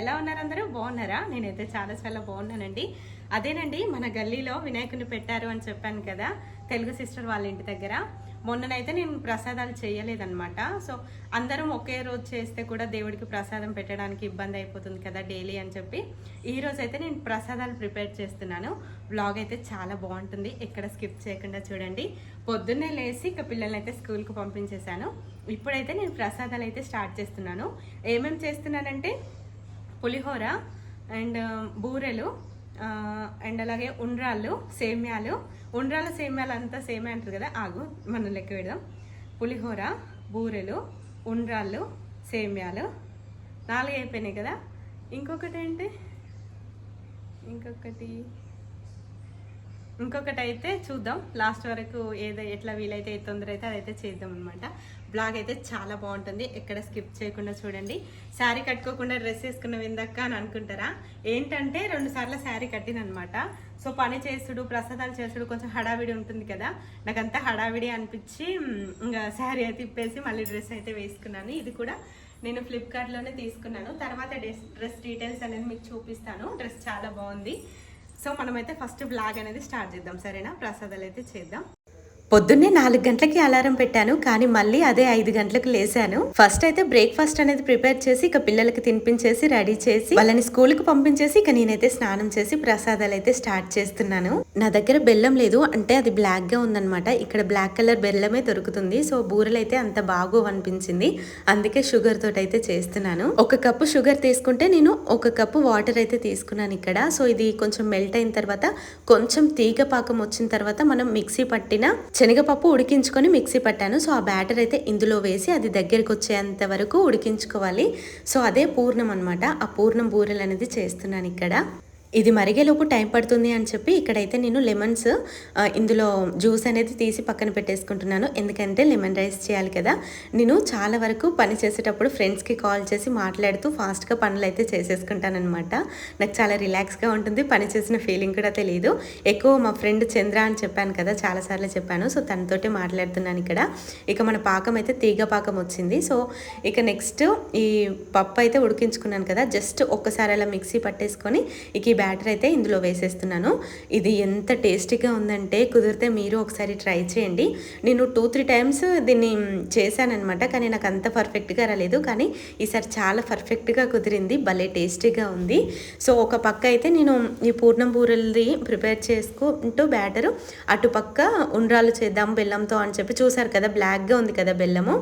ఎలా ఉన్నారు అందరూ? బాగున్నారా? నేనైతే చాలా చాలా బాగున్నానండి. అదేనండి మన గల్లీలో వినాయకుని పెట్టారు అని చెప్పాను కదా తెలుగు సిస్టర్ వాళ్ళ ఇంటి దగ్గర. మొన్ననైతే నేను ప్రసాదాలు చేయలేదన్నమాట. సో అందరం ఒకే రోజు చేస్తే కూడా దేవుడికి ప్రసాదం పెట్టడానికి ఇబ్బంది అయిపోతుంది కదా డైలీ అని చెప్పి. ఈ రోజు అయితే నేను ప్రసాదాలు ప్రిపేర్ చేస్తున్నాను. బ్లాగ్ అయితే చాలా బాగుంటుంది. ఎక్కడ స్కిప్ చేయకుండా చూడండి. పొద్దున్నే లేచి ఇక పిల్లల్ని అయితే స్కూల్కి పంపించేశాను. ఇప్పుడైతే నేను ప్రసాదాలు అయితే స్టార్ట్ చేస్తున్నాను. ఏమేమి చేస్తున్నానంటే పులిహోర అండ్ um, బూరెలు అండ్ అలాగే ఉండ్రాళ్ళు సేమ్యాలు. ఉండ్రాల సేమ్యాలు అంతా సేమే అంటారు కదా ఆగు మనం లెక్క పెడదాం. పులిహోర బూరెలు ఉండ్రాళ్ళు సేమ్యాలు. నాలుగు అయిపోయినాయి కదా. ఇంకొకటి ఏంటి ఇంకొకటి ఇంకొకటి అయితే చూద్దాం. లాస్ట్ వరకు ఏదో ఎట్లా వీలైతే ఏ తొందర అయితే అదైతే చేద్దాం అనమాట బ్లాగ్ అయితే చాలా బాగుంటుంది. ఎక్కడ స్కిప్ చేయకుండా చూడండి. శారీ కట్టుకోకుండా డ్రెస్ వేసుకున్న విందక్క అని అనుకుంటారా? ఏంటంటే రెండు సార్లు శారీ కట్టిన అనమాట సో పని చేసుడు ప్రసాదాలు చేసుడు కొంచెం హడావిడి ఉంటుంది కదా. నాకంతా హడావిడి అనిపించి ఇంకా శారీ అయితే ఇప్పేసి మళ్ళీ డ్రెస్ అయితే వేసుకున్నాను. ఇది కూడా నేను ఫ్లిప్కార్ట్లోనే తీసుకున్నాను. తర్వాత డ్రెస్ డ్రెస్ డీటెయిల్స్ అనేది మీకు చూపిస్తాను. డ్రెస్ చాలా బాగుంది. సో మనమైతే ఫస్ట్ బ్లాగ్ అనేది స్టార్ట్ చేద్దాం. సరేనా? ప్రసాదాలు అయితే చేద్దాం. పొద్దున్నే నాలుగు గంటలకి అలారం పెట్టాను కానీ మళ్ళీ అదే ఐదు గంటలకు లేసాను. ఫస్ట్ అయితే బ్రేక్ఫాస్ట్ అనేది ప్రిపేర్ చేసి ఇక పిల్లలకి తినిపించేసి రెడీ చేసి వాళ్ళని స్కూల్కి పంపించేసి ఇక నేనైతే స్నానం చేసి ప్రసాదాలు అయితే స్టార్ట్ చేస్తున్నాను. నా దగ్గర బెల్లం లేదు అంటే అది బ్లాక్గా ఉందన్నమాట. ఇక్కడ బ్లాక్ కలర్ బెల్లమే దొరుకుతుంది. సో బూరెలు అయితే అంత బాగో అనిపించింది. అందుకే షుగర్ తోటి అయితే చేస్తున్నాను. ఒక కప్పు షుగర్ తీసుకుంటే నేను ఒక కప్పు వాటర్ అయితే తీసుకున్నాను ఇక్కడ. సో ఇది కొంచెం మెల్ట్ అయిన తర్వాత కొంచెం తీగ పాకం వచ్చిన తర్వాత మనం మిక్సీ పట్టిన శనగపప్పు ఉడికించుకొని మిక్సీ పట్టాను. సో ఆ బ్యాటర్ అయితే ఇందులో వేసి అది దగ్గరికి వచ్చేంత వరకు ఉడికించుకోవాలి. సో అదే పూర్ణం అనమాట ఆ పూర్ణం బూరెలు అనేది చేస్తున్నాను ఇక్కడ. ఇది మరిగేలోపు టైం పడుతుంది అని చెప్పి ఇక్కడైతే నేను లెమన్స్ ఇందులో జ్యూస్ అనేది తీసి పక్కన పెట్టేసుకుంటున్నాను. ఎందుకంటే లెమన్ రైస్ చేయాలి కదా. నేను చాలా వరకు పని చేసేటప్పుడు ఫ్రెండ్స్కి కాల్ చేసి మాట్లాడుతూ ఫాస్ట్గా పనులు అయితే చేసేసుకుంటానమాట నాకు చాలా రిలాక్స్గా ఉంటుంది. పని చేసిన ఫీలింగ్ కూడా తెలియదు ఎక్కువ మా ఫ్రెండ్ చంద్ర అని చెప్పాను కదా చాలాసార్లు చెప్పాను. సో తనతోటే మాట్లాడుతున్నాను ఇక్కడ. ఇక మన పాకం అయితే తీగ పాకం వచ్చింది. సో ఇక నెక్స్ట్ ఈ పప్పు అయితే ఉడికించుకున్నాను కదా జస్ట్ ఒక్కసారి అలా మిక్సీ పట్టేసుకొని ఇక ఈ బ్యాటర్ అయితే ఇందులో వేసేస్తున్నాను. ఇది ఎంత టేస్టీగా ఉందంటే కుదిరితే మీరు ఒకసారి ట్రై చేయండి. నేను టూ త్రీ టైమ్స్ దీన్ని చేశానమాట కానీ నాకు అంత పర్ఫెక్ట్గా రాలేదు. కానీ ఈసారి చాలా పర్ఫెక్ట్గా కుదిరింది భలే టేస్టీగా ఉంది. సో ఒక పక్క అయితే నేను ఈ పూర్ణం బూరెలది ప్రిపేర్ చేసుకుంటూ బ్యాటరు అటుపక్క ఉండ్రాలు చేద్దాం బెల్లంతో అని చెప్పి చూసారు కదా బ్లాక్గా ఉంది కదా బెల్లము.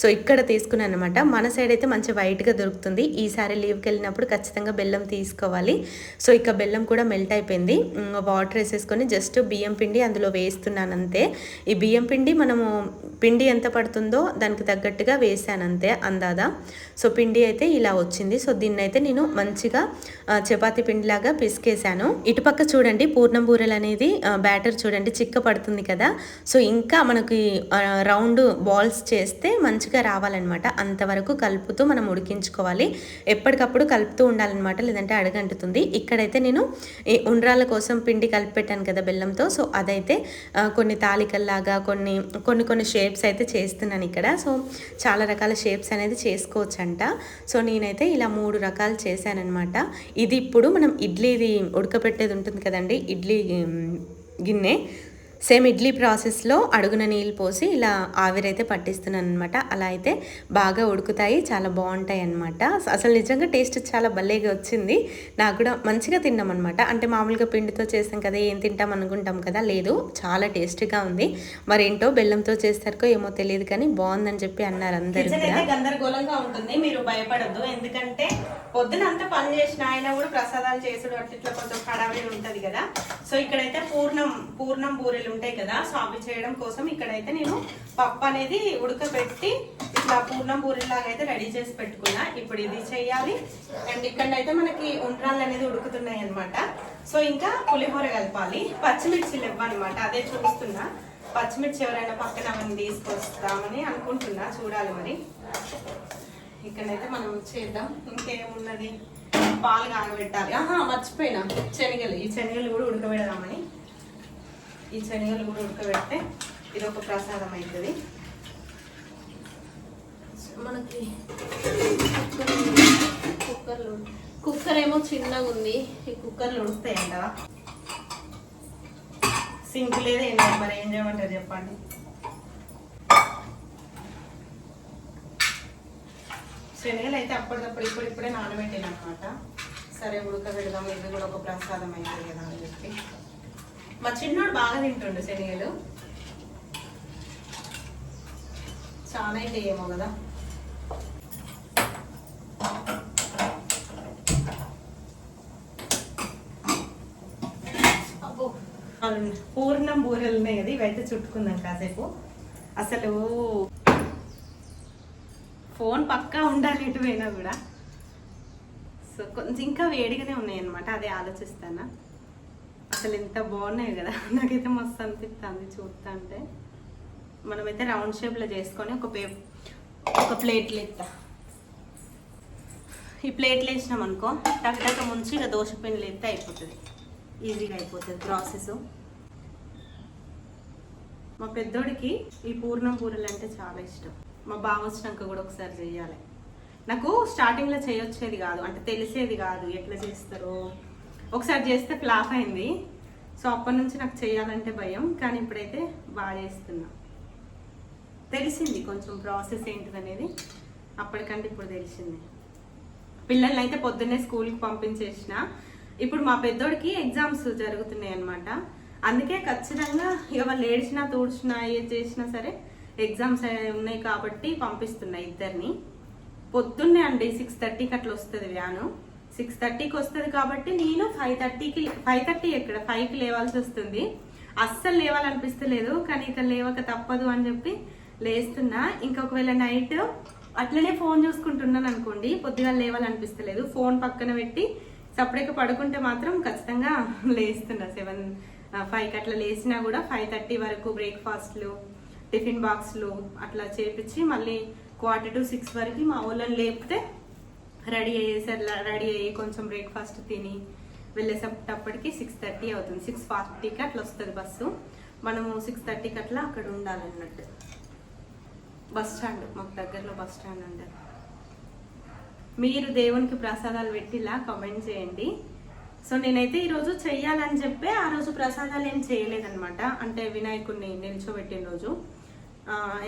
సో ఇక్కడ తీసుకున్నాను అనమాట మన సైడ్ అయితే మంచి వైట్గా దొరుకుతుంది. ఈసారి లీవ్కి వెళ్ళినప్పుడు ఖచ్చితంగా బెల్లం తీసుకోవాలి. సో ఇక బెల్లం కూడా మెల్ట్ అయిపోయింది. వాటర్ వేసేసుకొని జస్ట్ బియ్యం పిండి అందులో వేస్తున్నాను అంతే ఈ బియ్యం పిండి మనము పిండి ఎంత పడుతుందో దానికి తగ్గట్టుగా వేసాను అంతే అందాదా. సో పిండి అయితే ఇలా వచ్చింది. సో దీన్ని అయితే నేను మంచిగా చపాతి పిండిలాగా పిసికేసాను ఇటుపక్క చూడండి పూర్ణం బూరెలు అనేది బ్యాటర్ చూడండి చిక్క పడుతుంది కదా. సో ఇంకా మనకి రౌండ్ బాల్స్ చేస్తే మంచిగా రావాలన్నమాట. అంతవరకు కలుపుతూ మనం ఉడికించుకోవాలి. ఎప్పటికప్పుడు కలుపుతూ ఉండాలన్నమాట లేదంటే అడగంటుతుంది. ఇక్కడైతే అయితే నేను ఈ ఉండ్రాల కోసం పిండి కలిపి పెట్టాను కదా బెల్లంతో. సో అదైతే కొన్ని తాలికల్లాగా కొన్ని కొన్ని కొన్ని షేప్స్ అయితే చేస్తున్నాను ఇక్కడ. సో చాలా రకాల షేప్స్ అనేది చేసుకోవచ్చు అంట సో నేనైతే ఇలా మూడు రకాలు చేశానన్నమాట. ఇది ఇప్పుడు మనం ఇడ్లీది ఉడకబెట్టేది ఉంటుంది కదండి ఇడ్లీ గిన్నె. సేమ్ ఇడ్లీ ప్రాసెస్లో అడుగున నీళ్ళు పోసి ఇలా ఆవిరైతే పట్టిస్తున్నాను అనమాట అలా అయితే బాగా ఉడుకుతాయి చాలా బాగుంటాయి అనమాట అసలు నిజంగా టేస్ట్ చాలా భలేగా వచ్చింది. నాకు కూడా మంచిగా తిన్నాం అనమాట అంటే మామూలుగా పిండితో చేస్తాం కదా ఏం తింటాం అనుకుంటాం కదా లేదు చాలా టేస్టీగా ఉంది. మరి ఏంటో బెల్లంతో చేస్తారో ఏమో తెలియదు కానీ బాగుందని చెప్పి అన్నారు అందరు గందరగోళంగా ఉంటుంది మీరు భయపడద్దు. ఎందుకంటే పొద్దున అంతా పని చేసిన ఆయన కూడా ప్రసాదాలు చేసుడు అట్లా కొంచెం హడావిడి ఉంటది కదా. సో ఇక్కడైతే పూర్ణం పూర్ణం బూరెలు ఉంటాయి కదా. సో అవి చేయడం కోసం ఇక్కడైతే నేను పప్పు అనేది ఉడకబెట్టి ఇట్లా పూర్ణం పూరిలాగా అయితే రెడీ చేసి పెట్టుకున్నా. ఇప్పుడు ఇది చేయాలి. అండ్ ఇక్కడైతే మనకి ఉండ్రాళ్ళు అనేది ఉడుకుతున్నాయి అనమాట సో ఇంకా పులిహోర కలపాలి. పచ్చిమిర్చిలు ఇవ్వనమాట అదే చూస్తున్నా పచ్చిమిర్చి ఎవరైనా పక్కన అవన్నీ తీసుకొస్తామని అనుకుంటున్నా. చూడాలి మరి. ఇక్కడైతే మనం చేద్దాం. ఇంకేమున్నది? పాలు కాగబెట్టాలి. ఆహా మర్చిపోయినా. శనగలు. ఈ శనగలు కూడా ఉడకబెడదామని. ఈ శనగలు కూడా ఉడకబెడితే ఇది ఒక ప్రసాదం అవుతుంది మనకి కుక్కర్లో కుక్కర్ ఏమో చిన్నగా ఉంది ఈ కుక్కర్లు ఉడుకుతాయంట. సింక్ లేదు ఏం మరి ఏం చేయమంటారు చెప్పండి. శనగలు అయితే అప్పటికప్పుడు ఇప్పుడు ఇప్పుడే నానబెట్టాను అనమాట సరే ఉడకబెడదాం ఇది కూడా ఒక ప్రసాదం అవుతుంది కదా అని చెప్పి. మా చిన్నోడు బాగా తింటుండు శనగలు. చాలా అయితే ఏమో కదా. అబ్బో పూర్ణం బూరెలు ఉన్నాయి కదా ఇవైతే చుట్టుకుందాం కాసేపు. అసలు ఫోన్ పక్కా ఉండాలి ఎటువైనా కూడా. సో కొంచెం ఇంకా వేడిగానే ఉన్నాయి అనమాట అదే ఆలోచిస్తానా. అసలు ఎంత బాగున్నాయి కదా. నాకైతే మస్తు అనిపిస్తుంది చూస్తా అంటే మనమైతే రౌండ్ షేప్లో చేసుకొని ఒక పే ఒక ప్లేట్లు ఎత్తా ఈ ప్లేట్లు వేసినాం అనుకో టక్ టక్ ముంచి ఇక దోశ పిండిలు ఎత్తే అయిపోతుంది. ఈజీగా అయిపోతుంది ప్రాసెస్. మా పెద్దోడికి ఈ పూర్ణం పూరలు అంటే చాలా ఇష్టం. మా బావ వచ్చినాక కూడా ఒకసారి చేయాలి నాకు స్టార్టింగ్లో చేయొచ్చేది కాదు అంటే తెలిసేది కాదు ఎట్లా చేస్తారో. ఒకసారి చేస్తే ఫ్లాప్ అయింది. సో అప్పటి నుంచి నాకు చేయాలంటే భయం కానీ ఇప్పుడైతే బాగా చేస్తున్నా తెలిసింది కొంచెం ప్రాసెస్ ఏంటిదనేది. అప్పటికంటే ఇప్పుడు తెలిసింది. పిల్లల్ని అయితే పొద్దున్నే స్కూల్కి పంపించేసిన ఇప్పుడు మా పెద్దోడికి ఎగ్జామ్స్ జరుగుతున్నాయి అనమాట అందుకే ఖచ్చితంగా ఇక వాళ్ళు ఏడ్చినా తూడ్చినా ఏది చేసినా సరే ఎగ్జామ్స్ ఉన్నాయి కాబట్టి పంపిస్తున్నా ఇద్దరిని. పొద్దున్నే అండి సిక్స్ థర్టీకి అట్లా వస్తుంది వ్యాను. సిక్స్ థర్టీకి వస్తుంది కాబట్టి నేను ఫైవ్ థర్టీకి ఫైవ్ థర్టీ ఎక్కడ? ఫైవ్కి లేవాల్సి వస్తుంది. అస్సలు లేవాలనిపిస్తలేదు కానీ ఇక లేవక తప్పదు అని చెప్పి లేస్తున్నా. ఇంకొకవేళ నైట్ అట్లనే ఫోన్ చూసుకుంటున్నాను అనుకోండి పొద్దుగా లేవాలనిపిస్తలేదు. ఫోన్ పక్కన పెట్టి సపరేట్గా పడుకుంటే మాత్రం ఖచ్చితంగా లేస్తున్నా. సెవెన్ ఫైవ్కి అట్లా లేచినా కూడా ఫైవ్ థర్టీ వరకు బ్రేక్ఫాస్ట్లు టిఫిన్ బాక్స్లు అట్లా చేపించి మళ్ళీ క్వార్టర్ టు సిక్స్ వరకు మా ఊళ్ళని లేపితే రెడీ అయ్యేసరి రెడీ అయ్యి కొంచెం బ్రేక్ఫాస్ట్ తిని వెళ్ళేసేటప్పటికి సిక్స్ థర్టీ అవుతుంది. సిక్స్ ఫార్టీకి అట్లా వస్తుంది బస్సు. మనము సిక్స్ థర్టీకి అట్లా అక్కడ ఉండాలన్నట్టు. బస్ స్టాండ్ మాకు దగ్గరలో బస్ స్టాండ్ ఉండదు మీరు దేవునికి ప్రసాదాలు పెట్టిలా కమెంట్ చేయండి. సో నేనైతే ఈరోజు చెయ్యాలని చెప్పి ఆ రోజు ప్రసాదాలు ఏం చేయలేదనమాట అంటే వినాయకుడిని నిల్చోబెట్టిన రోజు.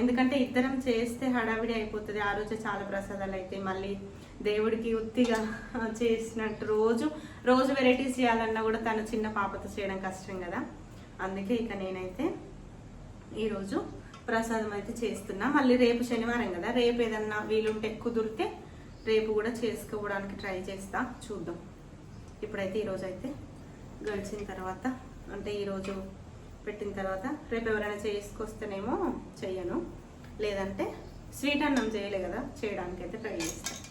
ఎందుకంటే ఇద్దరం చేస్తే హడావిడి అయిపోతుంది. ఆ రోజు చాలా ప్రసాదాలు అయితే మళ్ళీ దేవుడికి ఉత్తిగా చేసినట్టు రోజు రోజు వెరైటీస్ చేయాలన్నా కూడా తను చిన్న పాపతో చేయడం కష్టం కదా. అందుకే ఇక నేనైతే ఈరోజు ప్రసాదం అయితే చేస్తున్నా. మళ్ళీ రేపు శనివారం కదా. రేపు ఏదన్నా వీలుంటే కుదిరితే రేపు కూడా చేసుకోవడానికి ట్రై చేస్తా. చూద్దాం. ఇప్పుడైతే ఈరోజు అయితే గడిచిన తర్వాత అంటే ఈరోజు పెట్టిన తర్వాత రేపు ఎవరైనా చేసుకొస్తేనేమో చెయ్యను. లేదంటే స్వీట్ అన్నం చేయలే కదా చేయడానికి అయితే ట్రై చేస్తాను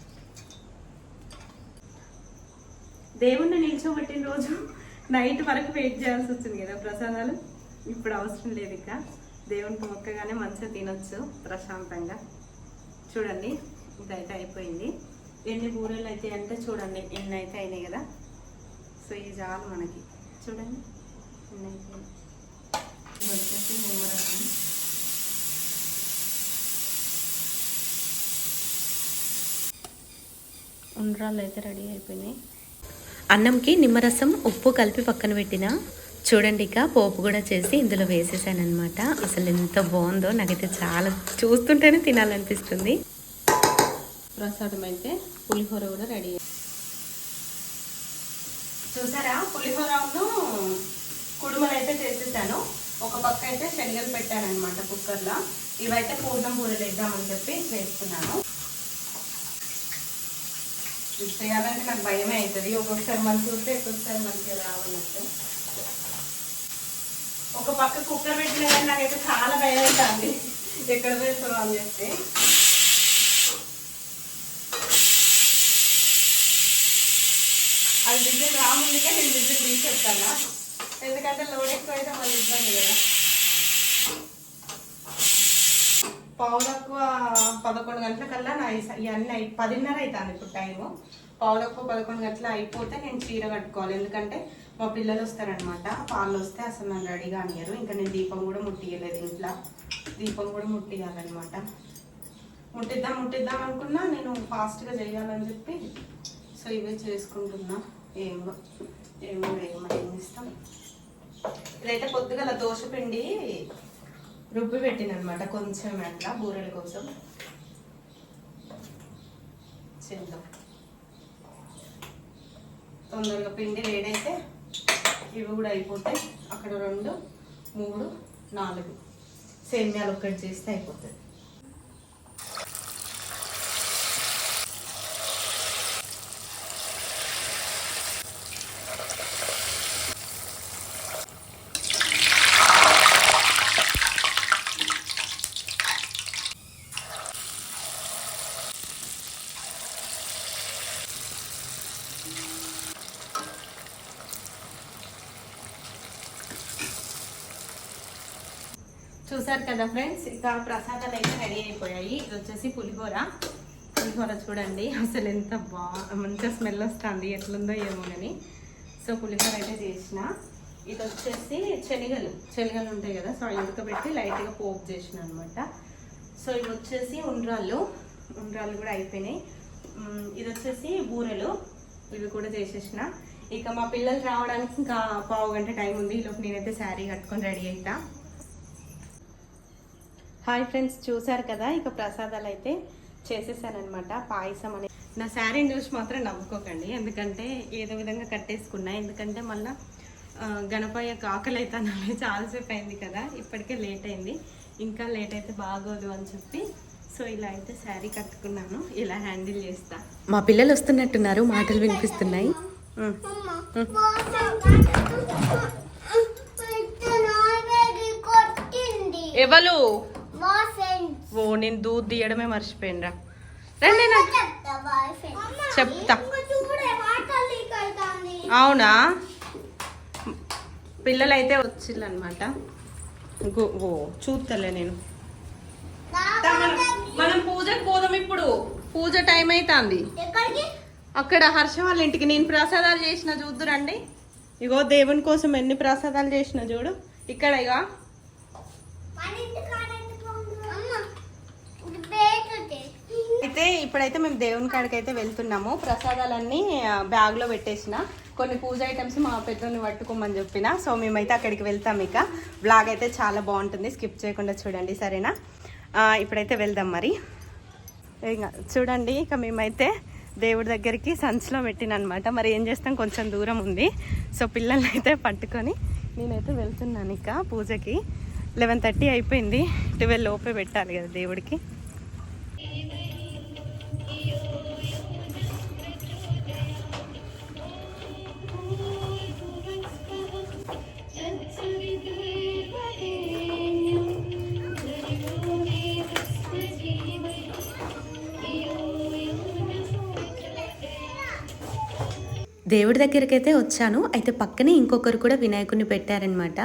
దేవుణ్ణి నిల్చోబెట్టిన రోజు నైట్ వరకు వెయిట్ చేయాల్సి వచ్చింది కదా ప్రసాదాలు. ఇప్పుడు అవసరం లేదు ఇక. దేవునికి మొక్కగానే మంచిగా తినొచ్చు ప్రశాంతంగా. చూడండి ఇదైతే అయిపోయింది. ఎన్ని బూరెలు అయితే అంటే చూడండి ఎన్ని అయితే అయినాయి కదా. సో ఇది చాలు మనకి. చూడండి ఎన్ని అయిపోయింది వచ్చేసి నిమ్మరసం ఉండ్రాళ్ళు అయితే రెడీ అయిపోయినాయి. అన్నంకి నిమ్మరసం ఉప్పు కలిపి పక్కన పెట్టిన చూడండి ఇక పోపు కూడా చేసి ఇందులో వేసేసాను అనమాట అసలు ఎంత బాగుందో నాకైతే చాలా చూస్తుంటేనే తినాలనిపిస్తుంది. ప్రసాదం అయితే పులిహోర కూడా రెడీ చూసారా? పులిహోరను కుడుమలు అయితే చేసేసాను. ఒక పక్క అయితే శనగలు పెట్టాను అనమాట కుక్కర్లో. ఇవైతే పూర్ణం పూరలు వేద్దామని చెప్పి వేస్తున్నాను ఇది చేయాలంటే నాకు భయమే అవుతుంది. ఒక్కొక్కసారి మంచి చూస్తే ఒక్కొక్కసారి మంచిగా రావాలంటే ఒక పక్క కుక్కర్ పెట్టిన కానీ నాకైతే చాలా భయం అవుతుంది. ఎక్కడ వేస్తారో అని చెప్పి. అది విజిల్ రాముందుకే నేను విజిల్ తీసేస్తాను? ఎందుకంటే లోడ్ ఎక్కువ అయితే మళ్ళీ ఇబ్బంది కదా. పావు తక్కువ పదకొండు గంటల కల్లా నా ఇవన్నీ అయి పదిన్నర అవుతుంది ఇప్పుడు టైము. పావు తక్కువ పదకొండు గంటల అయిపోతే నేను చీర కట్టుకోవాలి. ఎందుకంటే మా పిల్లలు వస్తారనమాట వాళ్ళు వస్తే అసలు నన్ను రెడీగా అనియరు ఇంకా నేను దీపం కూడా ముట్టియలేదు ఇంట్లో. దీపం కూడా ముట్టియాలన్నమాట ముట్టిద్దాం ముట్టిద్దాం అనుకున్నా నేను ఫాస్ట్గా చేయాలని చెప్పి సో ఇవే చేసుకుంటున్నా. ఏమో ఏమో ఏమో ఏం ఇస్తాం ఇదైతే పొద్దుగల దోశ పిండి రుబ్బి పెట్టినమాట కొంచెం అట్లా బూరెల కోసం చేద్దాం. తొందరగా పిండి వేడైతే ఇవి కూడా అయిపోతాయి. అక్కడ రెండు మూడు నాలుగు. సేమ్యాలు ఒక్కటి చేస్తే అయిపోతుంది చూసారు కదా ఫ్రెండ్స్? ఇక ప్రసాదాలు అయితే రెడీ అయిపోయాయి. ఇది వచ్చేసి పులిహోర. పులిహోర చూడండి. అసలు ఎంత బా మంచిగా స్మెల్ వస్తుంది ఎట్లుందో ఏమోనని. సో పులిహోర అయితే చేసిన. ఇది వచ్చేసి శనగలు. శనగలు ఉంటాయి కదా సో ఉడకబెట్టి లైట్గా పోపు చేసిన అనమాట సో ఇవి వచ్చేసి ఉండ్రాళ్ళు. ఉండ్రాళ్ళు కూడా అయిపోయినాయి. ఇది వచ్చేసి బూరెలు. ఇవి కూడా చేసేసిన. ఇక మా పిల్లలు రావడానికి ఇంకా పావు గంట టైం ఉంది. ఈలోపు నేనైతే శారీ కట్టుకొని రెడీ అవుతా హాయ్ ఫ్రెండ్స్ చూసారు కదా? ఇక ప్రసాదాలు అయితే చేసేసానమాట పాయసం అని నా శారీని చూసి మాత్రం నవ్వుకోకండి. ఎందుకంటే ఏదో విధంగా కట్టేసుకున్నా. ఎందుకంటే మళ్ళీ గణపయ్య ఆకలి అవుతానని చాలాసేపు అయింది కదా? ఇప్పటికే లేట్ అయింది. ఇంకా లేట్ అయితే బాగోదు అని చెప్పి సో ఇలా అయితే శారీ కట్టుకున్నాను. ఇలా హ్యాండిల్ చేస్తా. మా పిల్లలు వస్తున్నట్టున్నారు. మాటలు వినిపిస్తున్నాయి. ఎవరు ఓ నేను దూద్ తీయడమే మర్చిపోయినరా. రండి చెప్తా. అవునా? పిల్లలైతే వచ్చిల్లనమాట ఓ చూస్తలే నేను. మనం పూజకు పోదాం ఇప్పుడు. పూజ టైం అవుతుంది అక్కడ హర్ష వాళ్ళ ఇంటికి నేను ప్రసాదాలు చేసిన చూద్దురండి. ఇగో దేవుని కోసం ఎన్ని ప్రసాదాలు చేసిన చూడు. ఇక్కడ ఇక మన ఇంటి కాడ ఎందుకు ఉంది? అమ్మ ఇది బేక్ ఉంది. అయితే ఇప్పుడైతే మేము దేవుని కాడికి అయితే వెళ్తున్నాము. ప్రసాదాలన్నీ బ్యాగ్లో పెట్టేసిన. కొన్ని పూజ ఐటమ్స్ మా పెద్దోని పట్టుకోమని చెప్పిన. సో మేమైతే అక్కడికి వెళ్తాం ఇక. బ్లాగ్ అయితే చాలా బాగుంటుంది. స్కిప్ చేయకుండా చూడండి సరేనా? ఇప్పుడైతే వెళ్దాం మరి. ఇంకా చూడండి ఇక మేమైతే దేవుడి దగ్గరికి సంచిలో పెట్టిన అనమాట మరి ఏం చేస్తాం? కొంచెం దూరం ఉంది. సో పిల్లల్ని అయితే పట్టుకొని నేనైతే వెళ్తున్నాను ఇక పూజకి. లెవెన్ థర్టీ అయిపోయింది. ట్వెల్వ్ లోపే పెట్టాలి కదా దేవుడికి. దేవుడి దగ్గరికి అయితే వచ్చాను. అయితే పక్కనే ఇంకొకరు కూడా వినాయకుడిని పెట్టారనమాట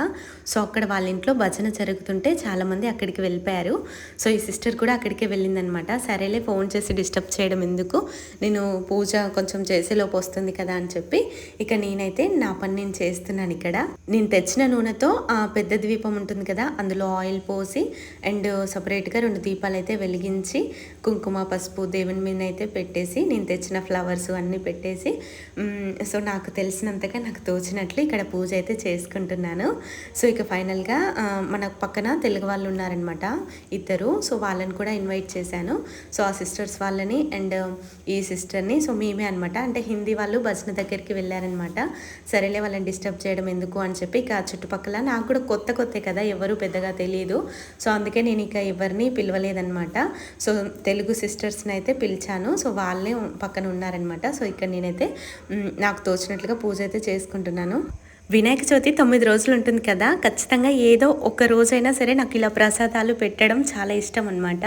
సో అక్కడ వాళ్ళ ఇంట్లో భజన జరుగుతుంటే చాలామంది అక్కడికి వెళ్ళిపోయారు. సో ఈ సిస్టర్ కూడా అక్కడికే వెళ్ళిందనమాట సరేలే ఫోన్ చేసి డిస్టర్బ్ చేయడం ఎందుకు? నేను పూజ కొంచెం చేసేలోపు వస్తుంది కదా అని చెప్పి ఇక నేనైతే నా పని నేను చేస్తున్నాను ఇక్కడ. నేను తెచ్చిన నూనెతో ఆ పెద్ద ద్వీపం ఉంటుంది కదా అందులో ఆయిల్ పోసి అండ్ సపరేట్గా రెండు దీపాలు అయితే వెలిగించి కుంకుమ పసుపు దేవుని మీద అయితే పెట్టేసి నేను తెచ్చిన ఫ్లవర్స్ అన్నీ పెట్టేసి సో నాకు తెలిసినంతగా నాకు తోచినట్లు ఇక్కడ పూజ అయితే చేసుకుంటున్నాను. సో ఇక ఫైనల్గా మన పక్కన తెలుగు వాళ్ళు ఉన్నారనమాట ఇద్దరు. సో వాళ్ళని కూడా ఇన్వైట్ చేశాను. సో ఆ సిస్టర్స్ వాళ్ళని అండ్ ఈ సిస్టర్ని సో మేమే అనమాట అంటే హిందీ వాళ్ళు భజన దగ్గరికి వెళ్ళారనమాట సరేలే వాళ్ళని డిస్టర్బ్ చేయడం ఎందుకు అని చెప్పి ఇక చుట్టుపక్కల నాకు కూడా కొత్త కొత్తే కదా ఎవరు పెద్దగా తెలియదు. సో అందుకే నేను ఇక ఎవరిని పిలవలేదనమాట సో తెలుగు సిస్టర్స్ని అయితే పిలిచాను. సో వాళ్ళే పక్కన ఉన్నారనమాట సో ఇక్కడ నేనైతే నాకు తోచినట్లుగా పూజ అయితే చేసుకుంటున్నాను. వినాయక చవితి తొమ్మిది రోజులు ఉంటుంది కదా. ఖచ్చితంగా ఏదో ఒక రోజైనా సరే నాకు ఇలా ప్రసాదాలు పెట్టడం చాలా ఇష్టం అనమాట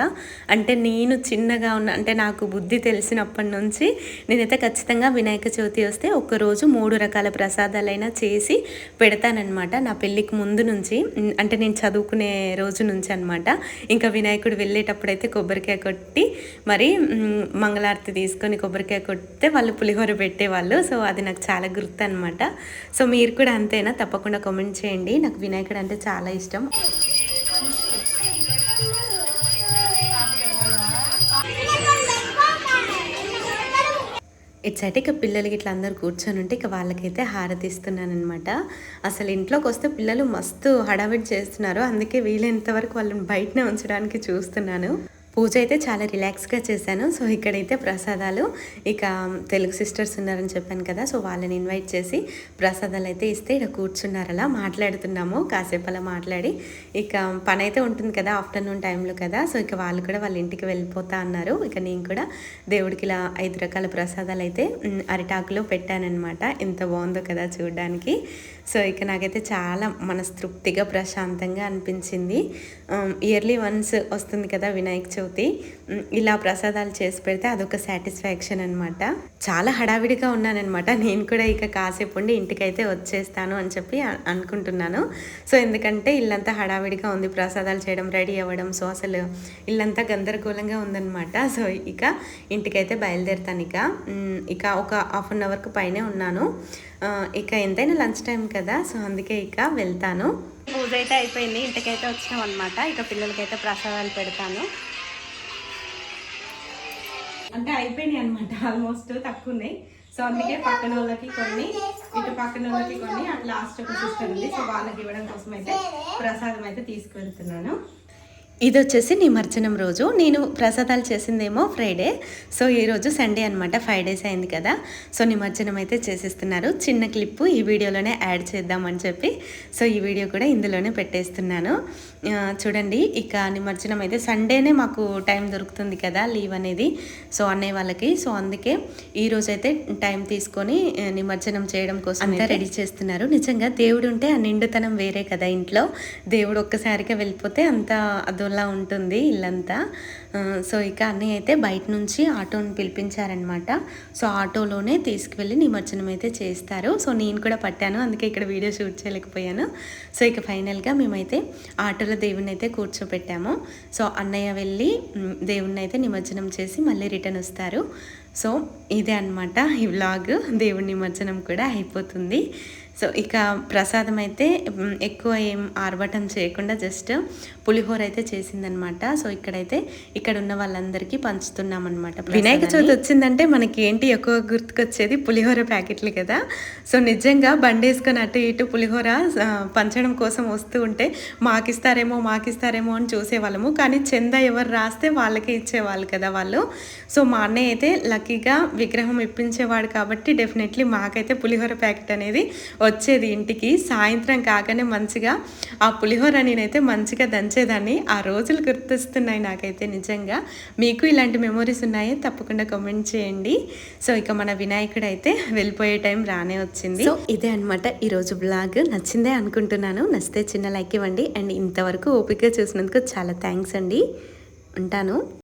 అంటే నేను చిన్నగా ఉన్న అంటే నాకు బుద్ధి తెలిసినప్పటి నుంచి నేనైతే ఖచ్చితంగా వినాయక చవితి వస్తే ఒక రోజు మూడు రకాల ప్రసాదాలైనా చేసి పెడతానమాట నా పెళ్ళికి ముందు నుంచి అంటే నేను చదువుకునే రోజు నుంచి అనమాట ఇంకా వినాయకుడు వెళ్ళేటప్పుడు అయితే కొబ్బరికాయ కొట్టి మరి మంగళారతి తీసుకొని కొబ్బరికాయ కొడితే వాళ్ళు పులిహోర పెట్టేవాళ్ళు. సో అది నాకు చాలా గుర్తు అనమాట సో మీరు కూడా అంతేనా? తప్పకుండా కమెంట్ చేయండి. నాకు వినాయకుడు అంటే చాలా ఇష్టం. ఇచ్చట ఇక పిల్లలకి ఇట్లా అందరు కూర్చొని ఉంటే ఇక వాళ్ళకైతే హారతి ఇస్తున్నానమాట అసలు ఇంట్లోకి వస్తే పిల్లలు మస్తు హడావిడి చేస్తున్నారు. అందుకే వీలైనంత వరకు వాళ్ళని బయటనే ఉంచడానికి చూస్తున్నాను. పూజ అయితే చాలా రిలాక్స్గా చేశాను. సో ఇక్కడైతే ప్రసాదాలు ఇక తెలుగు సిస్టర్స్ ఉన్నారని చెప్పాను కదా సో వాళ్ళని ఇన్వైట్ చేసి ప్రసాదాలు అయితే ఇస్తే ఇక్కడ కూర్చున్నారు అలా మాట్లాడుతున్నాము. కాసేపు అలా మాట్లాడి ఇక పని అయితే ఉంటుంది కదా ఆఫ్టర్నూన్ టైంలో కదా సో ఇక వాళ్ళు కూడా వాళ్ళ ఇంటికి వెళ్ళిపోతా అన్నారు. ఇక నేను కూడా దేవుడికి ఇలా ఐదు రకాల ప్రసాదాలు అయితే అరిటాకులో పెట్టానన్నమాట. ఎంత బాగుందో కదా చూడడానికి. సో ఇక నాకైతే చాలా మనస్తృప్తిగా ప్రశాంతంగా అనిపించింది. ఇయర్లీ వన్స్ వస్తుంది కదా వినాయక చవితి. ఇలా ప్రసాదాలు చేసి పెడితే అదొక సాటిస్ఫాక్షన్ అనమాట చాలా హడావిడిగా ఉన్నానమాట నేను కూడా ఇక కాసేపు ఉండి ఇంటికైతే వచ్చేస్తాను అని చెప్పి అనుకుంటున్నాను. సో ఎందుకంటే ఇల్లంతా హడావిడిగా ఉంది ప్రసాదాలు చేయడం రెడీ అవ్వడం. సో అసలు ఇల్లంతా గందరగోళంగా ఉందన్నమాట. సో ఇక ఇంటికైతే బయలుదేరుతాను ఇక. ఇక ఒక హాఫ్ అన్ అవర్కి పైనే ఉన్నాను. ఇక ఎంతైనా లంచ్ టైం కదా సో అందుకే ఇక వెళ్తాను. పూజ అయితే అయిపోయింది ఇంటికైతే వచ్చినాం అనమాట ఇక పిల్లలకైతే ప్రసాదాలు పెడతాను. అంటే అయిపోయినాయి అనమాట ఆల్మోస్ట్ తక్కువ ఉన్నాయి సో అందుకే పక్కన వాళ్ళకి కొన్ని ఇటు పక్కన వాళ్ళకి కొన్ని అటు లాస్ట్ ఒక సిస్టర్ ఉంది. సో వాళ్ళకి ఇవ్వడం కోసం అయితే ప్రసాదం అయితే తీసుకువెళ్తున్నాను. ఇది వచ్చేసి నిమజ్జనం రోజు. నేను ప్రసాదాలు చేసిందేమో ఫ్రైడే సో ఈరోజు సండే అనమాట ఫైవ్ డేస్ అయింది కదా. సో నిమజ్జనం అయితే చేసేస్తున్నారు. చిన్న క్లిప్పు ఈ వీడియోలోనే యాడ్ చేద్దామని చెప్పి. సో ఈ వీడియో కూడా ఇందులోనే పెట్టేస్తున్నాను. చూడండి. ఇక నిమజ్జనం అయితే సండేనే మాకు టైం దొరుకుతుంది కదా లీవ్ అనేది. సో అన్నయ్య వాళ్ళకి. సో అందుకే ఈ రోజు అయితే టైం తీసుకొని నిమజ్జనం చేయడం కోసం అంతా. రెడీ చేస్తున్నారు. నిజంగా దేవుడు ఉంటే ఆ నిండుతనం వేరే కదా ఇంట్లో. దేవుడు ఒక్కసారిగా వెళ్ళిపోతే అంత అదోలా ఉంటుంది ఇల్లంతా. సో ఇక అన్నయ్య అయితే బయట నుంచి ఆటోని పిలిపించారనమాట సో ఆటోలోనే తీసుకువెళ్ళి నిమజ్జనం అయితే చేస్తారు. సో నేను కూడా పట్టాను అందుకే ఇక్కడ వీడియో షూట్ చేయలేకపోయాను. సో ఇక ఫైనల్గా మేమైతే ఆటోలో దేవుణ్ణి అయితే కూర్చోపెట్టాము. సో అన్నయ్య వెళ్ళి దేవుణ్ణి అయితే నిమజ్జనం చేసి మళ్ళీ రిటర్న్ వస్తారు. సో ఇదే అన్నమాట ఈ వ్లాగ్. దేవుడి నిమజ్జనం కూడా అయిపోతుంది. సో ఇక ప్రసాదం అయితే ఎక్కువ ఏం ఆర్భటం చేయకుండా జస్ట్ పులిహోర అయితే చేసిందనమాట. సో ఇక్కడైతే ఇక్కడ ఉన్న వాళ్ళందరికీ పంచుతున్నాం అనమాట వినాయక చవితి వచ్చిందంటే మనకి ఏంటి ఎక్కువ గుర్తుకొచ్చేది? పులిహోర ప్యాకెట్లు కదా. సో నిజంగా బండి వేసుకొని అటు ఇటు పులిహోర పంచడం కోసం వస్తూ ఉంటే మాకిస్తారేమో మాకిస్తారేమో అని చూసేవాళ్ళము. కానీ చంద ఎవరు రాస్తే వాళ్ళకే ఇచ్చేవాళ్ళు కదా వాళ్ళు. సో మా అన్నయ్య అయితే లక్కీగా విగ్రహం ఇప్పించేవాడు కాబట్టి డెఫినెట్లీ మాకైతే పులిహోర ప్యాకెట్ అనేది వచ్చేది ఇంటికి సాయంత్రం కాగానే మంచిగా ఆ పులిహోర నేనైతే మంచిగా దంచేదాన్ని. ఆ రోజులు గుర్తొస్తున్నాయి నాకైతే నిజంగా. మీకు ఇలాంటి మెమొరీస్ ఉన్నాయో తప్పకుండా కామెంట్ చేయండి. సో ఇక మన వినాయకుడు అయితే వెళ్ళిపోయే టైం రానే వచ్చింది. సో ఇదే అనమాట ఈరోజు బ్లాగ్ నచ్చిందే అనుకుంటున్నాను. నచ్చితే చిన్న లైక్ ఇవ్వండి. అండ్ ఇంతవరకు ఓపిక చూసినందుకు చాలా థ్యాంక్స్ అండి. ఉంటాను.